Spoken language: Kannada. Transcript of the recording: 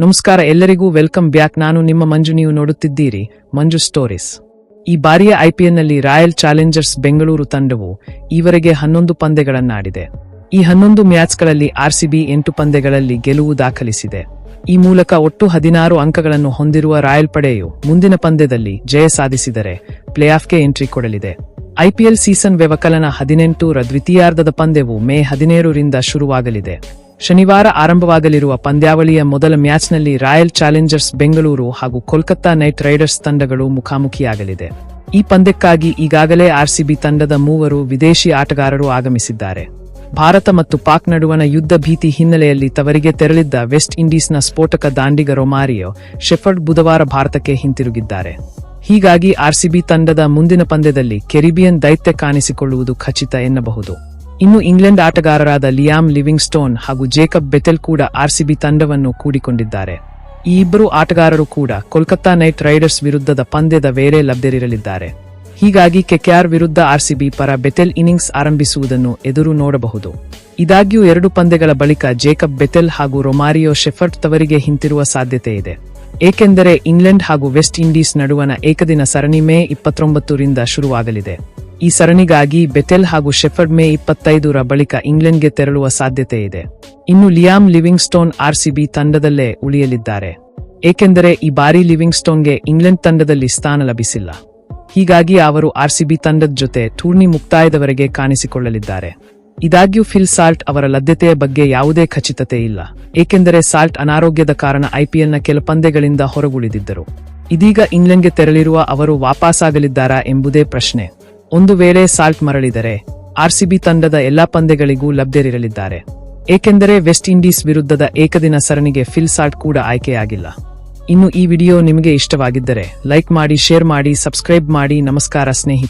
ನಮಸ್ಕಾರ, ಎಲ್ಲರಿಗೂ ವೆಲ್ಕಮ್ ಬ್ಯಾಕ್. ನಾನು ನಿಮ್ಮ ಮಂಜು, ನೀವು ನೋಡುತ್ತಿದ್ದೀರಿ ಮಂಜು ಸ್ಟೋರೀಸ್. ಈ ಬಾರಿಯ ಐಪಿಎಲ್ನಲ್ಲಿ ರಾಯಲ್ ಚಾಲೆಂಜರ್ಸ್ ಬೆಂಗಳೂರು ತಂಡವು ಈವರೆಗೆ ಹನ್ನೊಂದು ಪಂದ್ಯಗಳನ್ನಾಡಿದೆ. ಈ ಹನ್ನೊಂದು ಮ್ಯಾಚ್ಗಳಲ್ಲಿ ಆರ್ಸಿಬಿ ಎಂಟು ಪಂದ್ಯಗಳಲ್ಲಿ ಗೆಲುವು ದಾಖಲಿಸಿದೆ. ಈ ಮೂಲಕ ಒಟ್ಟು ಹದಿನಾರು ಅಂಕಗಳನ್ನು ಹೊಂದಿರುವ ರಾಯಲ್ ಪಡೆಯು ಮುಂದಿನ ಪಂದ್ಯದಲ್ಲಿ ಜಯ ಸಾಧಿಸಿದರೆ ಪ್ಲೇಆಫ್ಗೆ ಎಂಟ್ರಿ ಕೊಡಲಿದೆ. ಐಪಿಎಲ್ ಸೀಸನ್ ವ್ಯವಕಲನ ರ ದ್ವಿತೀಯಾರ್ಧದ ಪಂದ್ಯವು ಮೇ ಹದಿನೇಳರಿಂದ ಶುರುವಾಗಲಿದೆ. ಶನಿವಾರ ಆರಂಭವಾಗಲಿರುವ ಪಂದ್ಯಾವಳಿಯ ಮೊದಲ ಮ್ಯಾಚ್ನಲ್ಲಿ ರಾಯಲ್ ಚಾಲೆಂಜರ್ಸ್ ಬೆಂಗಳೂರು ಹಾಗೂ ಕೋಲ್ಕತ್ತಾ ನೈಟ್ ರೈಡರ್ಸ್ ತಂಡಗಳು ಮುಖಾಮುಖಿಯಾಗಲಿದೆ. ಈ ಪಂದ್ಯಕ್ಕಾಗಿ ಈಗಾಗಲೇ ಆರ್ಸಿಬಿ ತಂಡದ ಮೂವರು ವಿದೇಶಿ ಆಟಗಾರರು ಆಗಮಿಸಿದ್ದಾರೆ. ಭಾರತ ಮತ್ತು ಪಾಕ್ ನಡುವಣ ಯುದ್ಧ ಭೀತಿ ಹಿನ್ನೆಲೆಯಲ್ಲಿ ತವರಿಗೆ ತೆರಳಿದ್ದ ವೆಸ್ಟ್ ಇಂಡೀಸ್ನ ಸ್ಫೋಟಕ ದಾಂಡಿಗ ರೊಮಾರಿಯೋ, ಶೆಫರ್ಡ್ ಬುಧವಾರ ಭಾರತಕ್ಕೆ ಹಿಂತಿರುಗಿದ್ದಾರೆ. ಹೀಗಾಗಿ ಆರ್ಸಿಬಿ ತಂಡದ ಮುಂದಿನ ಪಂದ್ಯದಲ್ಲಿ ಕೆರಿಬಿಯನ್ ದೈತ್ಯ ಕಾಣಿಸಿಕೊಳ್ಳುವುದು ಖಚಿತ ಎನ್ನಬಹುದು. ಇನ್ನು ಇಂಗ್ಲೆಂಡ್ ಆಟಗಾರರಾದ ಲಿಯಾಮ್ ಲಿವಿಂಗ್ ಸ್ಟೋನ್ ಹಾಗೂ ಜೇಕಬ್ ಬೆತೆಲ್ ಕೂಡ ಆರ್ಸಿಬಿ ತಂಡವನ್ನು ಕೂಡಿಕೊಂಡಿದ್ದಾರೆ. ಈ ಇಬ್ಬರು ಆಟಗಾರರು ಕೂಡ ಕೋಲ್ಕತ್ತಾ ನೈಟ್ ರೈಡರ್ಸ್ ವಿರುದ್ಧದ ಪಂದ್ಯದ ವೇಳೆ ಲಭ್ಯರಿರಲಿದ್ದಾರೆ ಹೀಗಾಗಿ ಕೆಕೆಆರ್ ವಿರುದ್ಧ ಆರ್ಸಿಬಿ ಪರ ಬೆತೆಲ್ ಇನ್ನಿಂಗ್ಸ್ ಆರಂಭಿಸುವುದನ್ನು ಎದುರು ನೋಡಬಹುದು. ಇದಾಗ್ಯೂ ಎರಡು ಪಂದ್ಯಗಳ ಬಳಿಕ ಜೇಕಬ್ ಬೆತೆಲ್ ಹಾಗೂ ರೊಮಾರಿಯೋ ಶೆಫರ್ಟ್ ತವರಿಗೆ ಹಿಂತಿರುವ ಸಾಧ್ಯತೆ ಇದೆ. ಏಕೆಂದರೆ ಇಂಗ್ಲೆಂಡ್ ಹಾಗೂ ವೆಸ್ಟ್ ಇಂಡೀಸ್ ನಡುವಣ ಏಕದಿನ ಸರಣಿ ಮೇ ಇಪ್ಪತ್ತೊಂಬತ್ತರಿಂದ ಶುರುವಾಗಲಿದೆ. ಈ ಸರಣಿಗಾಗಿ ಬೆಟೆಲ್ ಹಾಗೂ ಶೆಫರ್ಡ್ ಮೇ ಇಪ್ಪತ್ತೈದರ ಬಳಿಕ ಇಂಗ್ಲೆಂಡ್ಗೆ ತೆರಳುವ ಸಾಧ್ಯತೆ ಇದೆ. ಇನ್ನು ಲಿಯಾಮ್ ಲಿವಿಂಗ್ಸ್ಟೋನ್ ಆರ್ಸಿಬಿ ತಂಡದಲ್ಲೇ ಉಳಿಯಲಿದ್ದಾರೆ. ಏಕೆಂದರೆ ಈ ಬಾರಿ ಲಿವಿಂಗ್ಸ್ಟೋನ್ಗೆ ಇಂಗ್ಲೆಂಡ್ ತಂಡದಲ್ಲಿ ಸ್ಥಾನ ಲಭಿಸಿಲ್ಲ. ಹೀಗಾಗಿ ಅವರು ಆರ್ಸಿಬಿ ತಂಡದ ಜೊತೆ ಟೂರ್ನಿ ಮುಕ್ತಾಯದವರೆಗೆ ಕಾಣಿಸಿಕೊಳ್ಳಲಿದ್ದಾರೆ. ಇದಾಗ್ಯೂ ಫಿಲ್ ಸಾಲ್ಟ್ ಅವರ ಲಭ್ಯತೆಯ ಬಗ್ಗೆ ಯಾವುದೇ ಖಚಿತತೆ ಇಲ್ಲ. ಏಕೆಂದರೆ ಸಾಲ್ಟ್ ಅನಾರೋಗ್ಯದ ಕಾರಣ ಐಪಿಎಲ್ನ ಕೆಲ ಪಂದ್ಯಗಳಿಂದ ಹೊರಗುಳಿದಿದ್ದರು. ಇದೀಗ ಇಂಗ್ಲೆಂಡ್ಗೆ ತೆರಳಿರುವ ಅವರು ವಾಪಸ್ಸಾಗಲಿದ್ದಾರಾ ಎಂಬುದೇ ಪ್ರಶ್ನೆ. ಒಂದು ವೇಳೆ ಸಾಲ್ಟ್ ಮರಳಿದರೆ, ಆರ್ಸಿಬಿ ತಂಡದ ಎಲ್ಲಾ ಪಂದ್ಯಗಳಿಗೂ ಲಭ್ಯರಿರಲಿದ್ದಾರೆ ಏಕೆಂದರೆ ವೆಸ್ಟ್ ಇಂಡೀಸ್ ವಿರುದ್ಧದ ಏಕದಿನ ಸರಣಿಗೆ ಫಿಲ್ ಸಾಲ್ಟ್ ಕೂಡ ಆಯ್ಕೆಯಾಗಿಲ್ಲ. ಇನ್ನು ಈ ವಿಡಿಯೋ ನಿಮಗೆ ಇಷ್ಟವಾಗಿದ್ದರೆ ಲೈಕ್ ಮಾಡಿ, ಶೇರ್ ಮಾಡಿ, ಸಬ್ಸ್ಕ್ರೈಬ್ ಮಾಡಿ. ನಮಸ್ಕಾರ ಸ್ನೇಹಿತರೆ.